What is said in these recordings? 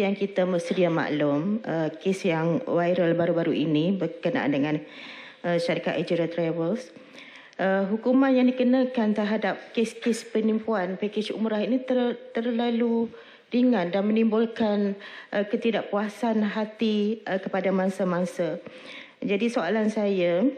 seperti yang kita sedia maklum, uh, kes yang viral baru-baru ini berkenaan dengan uh, syarikat Ejira Travels, uh, hukuman yang dikenakan terhadap kes-kes penipuan pakej umrah ini ter, terlalu ringan dan menimbulkan uh, ketidakpuasan hati uh, kepada mangsa-mangsa. Jadi soalan saya,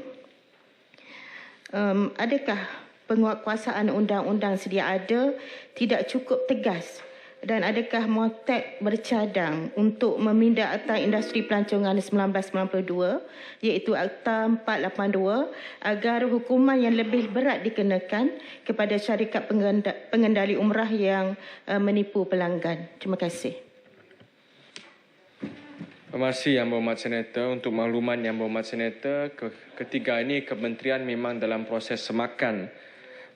um, adakah penguatkuasaan undang-undang sedia ada tidak cukup tegas dan adakah Motek bercadang untuk meminda Akta Industri Pelancongan 1992 iaitu Akta 482 agar hukuman yang lebih berat dikenakan kepada syarikat pengenda- pengendali umrah yang uh, menipu pelanggan. Terima kasih. Terima kasih Yang Berhormat Senator. Untuk makluman Yang Berhormat Senator, ke- ketiga ini kementerian memang dalam proses semakan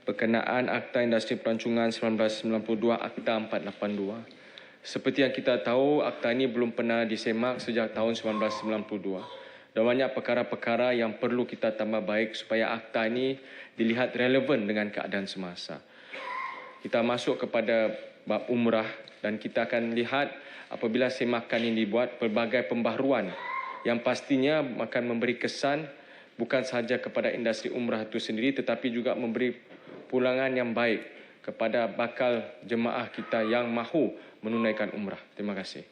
berkenaan Akta Industri Pelancongan 1992, Akta 482. Seperti yang kita tahu, akta ini belum pernah disemak sejak tahun 1992. Dan banyak perkara-perkara yang perlu kita tambah baik supaya akta ini dilihat relevan dengan keadaan semasa. Kita masuk kepada bab umrah dan kita akan lihat apabila semakan ini dibuat pelbagai pembaharuan yang pastinya akan memberi kesan bukan sahaja kepada industri umrah itu sendiri tetapi juga memberi pulangan yang baik kepada bakal jemaah kita yang mahu menunaikan umrah. Terima kasih.